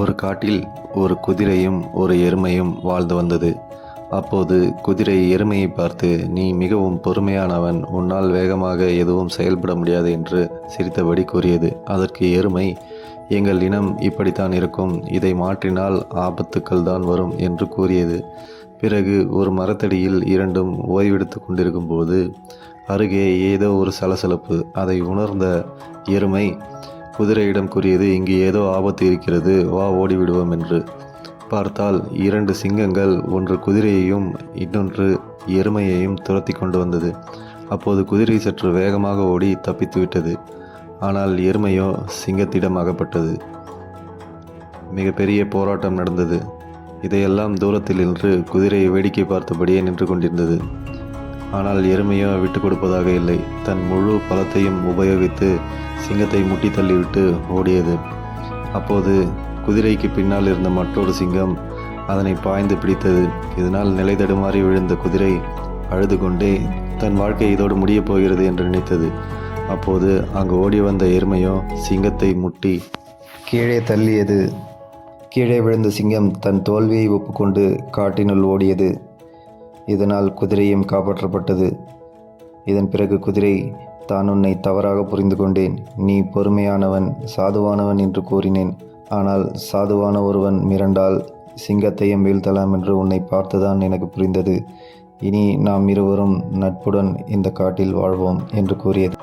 ஒரு காட்டில் ஒரு குதிரையும் ஒரு எருமையும் வாழ்ந்து வந்தது. அப்போது குதிரை எருமையை பார்த்து நீ மிகவும் பொறுமையானவன். உன்னால் வேகமாக எதுவும் செயல்பட முடியாது என்று சிரித்தபடி கூறியது. அதற்கு எருமை எங்கள் இனம் இப்படித்தான் இருக்கும். இதை மாற்றினால் ஆபத்துக்கள் தான் வரும் என்று கூறியது. பிறகு ஒரு மரத்தடியில் இரண்டும் ஓய்வெடுத்து கொண்டிருக்கும் போது அருகே ஏதோ ஒரு சலசலப்பு. அதை உணர்ந்த எருமை குதிரையிடம் கூறியது இங்கு ஏதோ ஆபத்து இருக்கிறது வா ஓடிவிடுவோம் என்று. பார்த்தால் இரண்டு சிங்கங்கள் ஒன்று குதிரையையும் இன்னொன்று எருமையையும் துரத்தி கொண்டு வந்தது. அப்போது குதிரை சற்று வேகமாக ஓடி தப்பித்து விட்டது. ஆனால் எருமையோ சிங்கத்திடம் அகப்பட்டது. மிகப்பெரிய போராட்டம் நடந்தது. இதையெல்லாம் தூரத்தில் நின்று குதிரையை வேடிக்கை பார்த்தபடியே நின்று கொண்டிருந்தது. ஆனால் எருமையோ விட்டு கொடுப்பதாக இல்லை. தன் முழு பலத்தையும் உபயோகித்து சிங்கத்தை முட்டி தள்ளிவிட்டு ஓடியது. அப்போது குதிரைக்கு பின்னால் இருந்த மற்றொரு சிங்கம் அதனை பாய்ந்து பிடித்தது. இதனால் நிலை தடுமாறி விழுந்த குதிரை அழுது கொண்டே தன் வாழ்க்கை இதோடு முடியப் போகிறது என்று நினைத்தது. அப்போது அங்கு ஓடி வந்த எருமையோ சிங்கத்தை முட்டி கீழே தள்ளியது. கீழே விழுந்த சிங்கம் தன் தோல்வியை ஒப்புக்கொண்டு காட்டினுள் ஓடியது. இதனால் குதிரையும் காப்பாற்றப்பட்டது. இதன் பிறகு குதிரை தான் உன்னை தவறாக புரிந்து கொண்டேன். நீ பொறுமையானவன் சாதுவானவன் என்று கூறினேன். ஆனால் சாதுவான ஒருவன் மிரண்டால் சிங்கத்தையும் வீழ்த்தலாம் என்று உன்னை பார்த்துதான் எனக்கு புரிந்தது. இனி நாம் இருவரும் நட்புடன் இந்த காட்டில் வாழ்வோம் என்று கூறியது.